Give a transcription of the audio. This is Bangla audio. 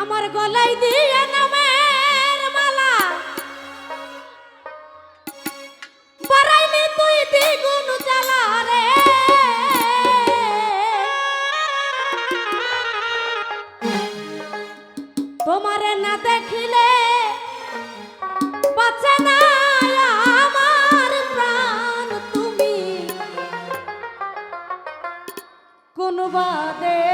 আমার গলায় দিয়ে নামের মালা। বাড়াইলি তুই দ্বিগুণ জ্বালা রে। তোমারে না দেখিলে বাঁচে না আমার প্রাণ তুমি। কোন বাদে